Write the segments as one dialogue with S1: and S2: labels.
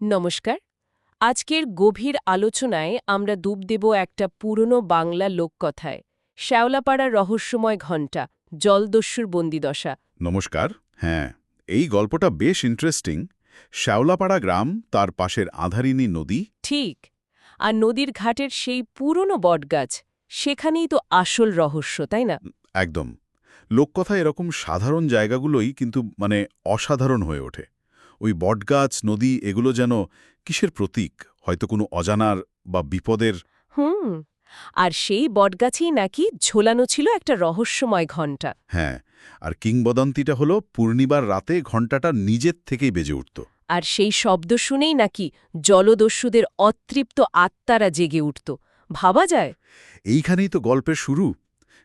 S1: নমস্কার। আজকের গভীর আলোচনায় আমরা ডুব দেব একটা পুরনো বাংলা লোককথায় শ্যাওলাপাড়ার রহস্যময় ঘণ্টা জলদস্যুর বন্দিদশা।
S2: নমস্কার হ্যাঁ এই গল্পটা বেশ ইন্টারেস্টিং শ্যাওলাপাড়া গ্রাম তার পাশের আধারিনী নদী।
S1: ঠিক আর নদীর ঘাটের সেই পুরনো বটগাছ সেখানেই তো আসল রহস্য তাই না?
S2: একদম লোককথা এরকম সাধারণ জায়গাগুলোই কিন্তু মানে অসাধারণ হয়ে ওঠে। ওই বটগাছ নদী এগুলো যেন কিসের প্রতীক? হয়তো কোনো অজানার বা বিপদের।
S1: হুম আর সেই বটগাছেই নাকি ঝোলানো ছিল একটা রহস্যময় ঘণ্টা।
S2: হ্যাঁ আর কিংবদন্তিটা হলো পূর্ণিবার রাতে ঘণ্টাটা নিজের থেকেই বেজে উঠত।
S1: আর সেই শব্দ শুনেই নাকি জলদস্যুদের অতৃপ্ত আত্মারা জেগে উঠত। ভাবা যায়?
S2: এইখানেই তো গল্পের শুরু।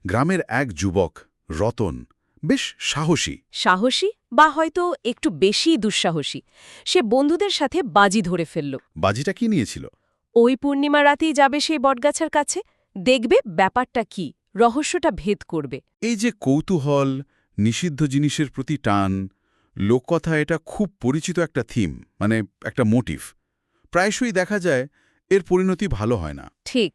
S2: গ্রামের এক যুবক রতন বেশ সাহসী।
S1: সাহসী? বা হয়তো একটু বেশি দুঃসাহসী। সে বন্ধুদের সাথে বাজি ধরে ফেলল।
S2: বাজিটা কি নিয়েছিল?
S1: ওই পূর্ণিমা রাতেই যাবে সেই বটগাছার কাছে। দেখবে ব্যাপারটা কি রহস্যটা ভেদ করবে।
S2: এই যে কৌতূহল নিষিদ্ধ জিনিসের প্রতি টান লোককথা এটা খুব পরিচিত একটা থিম মানে একটা মোটিভ। প্রায়শই দেখা যায় এর পরিণতি ভালো হয় না।
S1: ঠিক।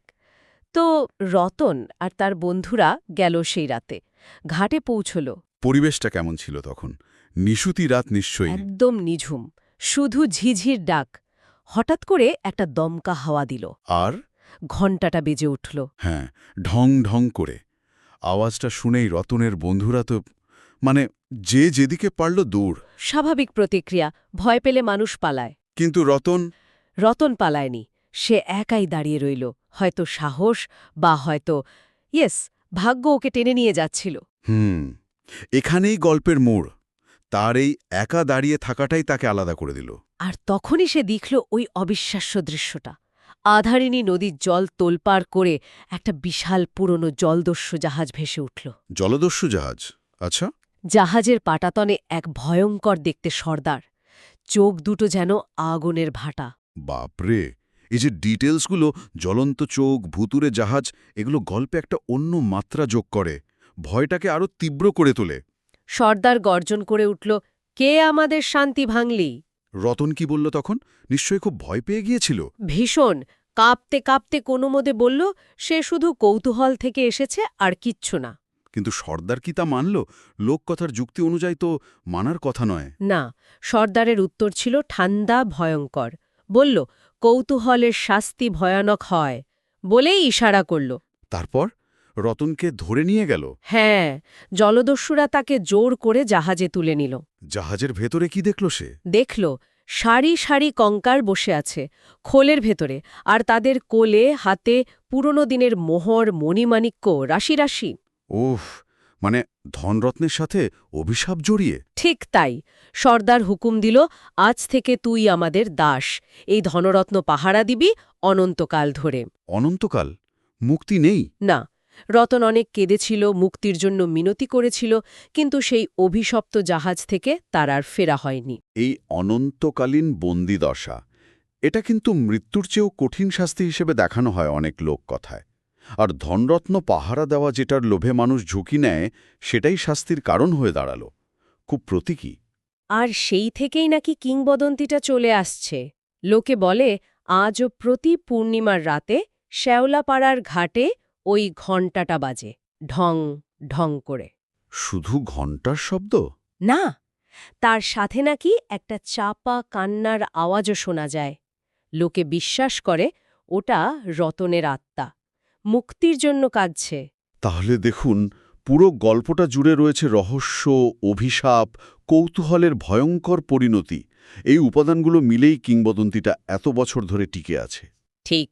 S1: তো রতন আর তার বন্ধুরা গেল সেই রাতে। ঘাটে পৌঁছল।
S2: পরিবেশটা কেমন ছিল তখন? নিশুতি রাত নিশ্চয়ই।
S1: একদম নিঝুম। শুধু ঝিঝির ডাক। হঠাৎ করে একটা দমকা হাওয়া দিল।
S2: আর?
S1: ঘণ্টাটা বেজে উঠল।
S2: হ্যাঁ ঢং ঢং করে। আওয়াজটা শুনেই রতনের বন্ধুরা তো মানে যে যেদিকে পারল দূর
S1: স্বাভাবিক প্রতিক্রিয়া ভয় পেলে মানুষ পালায়।
S2: কিন্তু রতন?
S1: রতন পালায়নি। সে একাই দাঁড়িয়ে রইল। হয়তো সাহস বা হয়তো ইয়েস ভাগ্য ওকে টেনে নিয়ে যাচ্ছিল।
S2: হুম। এখানেই গল্পের মোড়। তার এই একা দাঁড়িয়ে থাকাটাই তাকে আলাদা করে দিল।
S1: আর তখনই সে দেখল ওই অবিশ্বাস্য দৃশ্যটা। আধারিনী নদীর জল তোলপাড় করে একটা বিশাল পুরনো জলদস্যু জাহাজ ভেসে উঠল।
S2: জলদস্যু জাহাজ? আচ্ছা।
S1: জাহাজের পাটাতনে এক ভয়ঙ্কর দেখতে সর্দার। চোখ দুটো যেন আগুনের ভাটা।
S2: বাপরে! এই যে ডিটেলসগুলো জ্বলন্ত চোখ ভুতুরে জাহাজ এগুলো গল্পে একটা অন্য মাত্রা যোগ করে। ভয়টাকে আরও তীব্র করে তোলে।
S1: সর্দার গর্জন করে উঠল কে আমাদের শান্তি ভাঙলি?
S2: রতন কি বলল তখন? নিশ্চয়ই খুব ভয় পেয়ে গিয়েছিল।
S1: ভীষণ। কাঁপতে কাঁপতে কোনো মতে বলল সে শুধু কৌতূহল থেকে এসেছে আর কিচ্ছু না।
S2: কিন্তু সর্দার কি তা মানল? লোককথার যুক্তি অনুযায়ী তো মানার কথা নয়।
S1: না সর্দারের উত্তর ছিল ঠান্ডা ভয়ঙ্কর। বলল কৌতূহলের শাস্তি ভয়ানক হয়। বলেই ইশারা করল।
S2: তারপর? রতনকে ধরে নিয়ে গেল?
S1: হ্যাঁ জলদস্যুরা তাকে জোর করে জাহাজে তুলে নিল।
S2: জাহাজের ভেতরে কি দেখল সে?
S1: দেখল সারি সারি কঙ্কার বসে আছে খোলের ভেতরে আর তাদের কোলে হাতে পুরনো দিনের মোহর মণিমাণিক্য রাশি রাশি।
S2: ওফ মানে ধনরত্নের সাথে অভিশাপ জড়িয়ে?
S1: ঠিক তাই সর্দার হুকুম দিল আজ থেকে তুই আমাদের দাস এই ধনরত্ন পাহারা দিবি অনন্তকাল ধরে।
S2: অনন্তকাল? মুক্তি নেই?
S1: না রতন অনেক কেঁদেছিল মুক্তির জন্য মিনতি করেছিল কিন্তু সেই অভিশপ্ত জাহাজ থেকে তার আর ফেরা হয়নি।
S2: এই অনন্তকালীন বন্দিদশা এটা কিন্তু মৃত্যুর চেয়েও কঠিন শাস্তি হিসেবে দেখানো হয় অনেক লোক কথায় আর ধনরত্ন পাহারা দেওয়া যেটার লোভে মানুষ ঝুঁকি নেয় সেটাই শাস্তির কারণ হয়ে দাঁড়াল। খুব প্রতীকী।
S1: আর সেই থেকেই নাকি কিংবদন্তিটা চলে আসছে। লোকে বলে আজও প্রতি পূর্ণিমার রাতে শ্যাওলাপাড়ার ঘাটে ওই ঘণ্টাটা বাজে ঢং ঢং করে।
S2: শুধু ঘণ্টার শব্দ?
S1: না তার সাথে নাকি একটা চাপা কান্নার আওয়াজও শোনা যায়। লোকে বিশ্বাস করে ওটা রতনের আত্মা। মুক্তির জন্য কাঁদছে।
S2: তাহলে দেখুন পুরো গল্পটা জুড়ে রয়েছে রহস্য অভিশাপ কৌতূহলের ভয়ঙ্কর পরিণতি। এই উপাদানগুলো মিলেই কিংবদন্তিটা এত বছর ধরে টিকে আছে।
S1: ঠিক।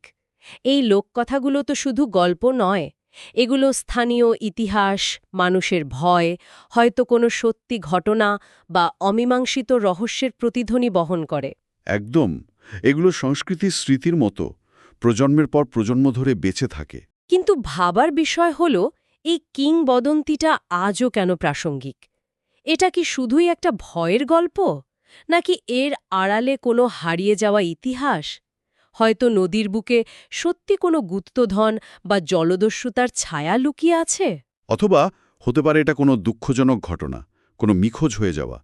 S1: এই লোককথাগুলো তো শুধু গল্প নয়। এগুলো স্থানীয় ইতিহাস মানুষের ভয় হয়তো কোনো সত্যি ঘটনা বা অমীমাংসিত রহস্যের প্রতিধ্বনি বহন করে।
S2: একদম এগুলো সংস্কৃতির স্মৃতির মতো প্রজন্মের পর প্রজন্ম ধরে বেঁচে থাকে।
S1: কিন্তু ভাবার বিষয় হল এই কিংবদন্তিটা আজও কেন প্রাসঙ্গিক? এটা কি শুধুই একটা ভয়ের গল্প? নাকি এর আড়ালে কোনো হারিয়ে যাওয়া ইতিহাস? হয়তো নদীর বুকে সত্যি কোনো গুপ্তধন বা জলদস্যুতার ছায়া লুকিয়ে আছে?
S2: অথবা হতে পারে এটা কোনো দুঃখজনক ঘটনা কোনো মিখোজ হয়ে যাওয়া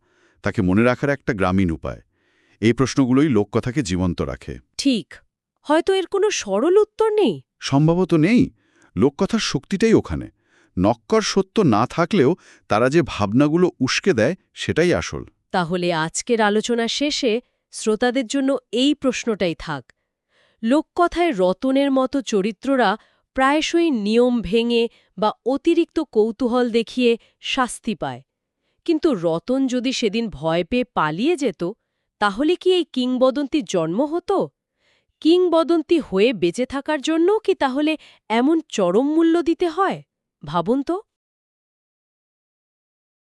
S2: তাকে মনে রাখার একটা গ্রামীণ উপায়। এই প্রশ্নগুলোই লোককথাকে জীবন্ত রাখে।
S1: ঠিক। হয়তো এর কোনো সরল উত্তর নেই?
S2: সম্ভবত নেই। লোককথার শক্তিটাই ওখানে। নক্কর সত্য না থাকলেও তারা যে ভাবনাগুলো উস্কে দেয় সেটাই আসল।
S1: তাহলে আজকের আলোচনা শেষে শ্রোতাদের জন্য এই প্রশ্নটাই থাক। লোককথায় রতনের মতো চরিত্ররা প্রায়শই নিয়ম ভেঙে বা অতিরিক্ত কৌতূহল দেখিয়ে শাস্তি পায়। কিন্তু রতন যদি সেদিন ভয় পেয়ে পালিয়ে যেত, তাহলে কি এই কিংবদন্তির জন্ম হতো? কিংবদন্তি হয়ে বেঁচে থাকার জন্য কি তাহলে এমন চরম মূল্য দিতে হয়? ভাবুন তো।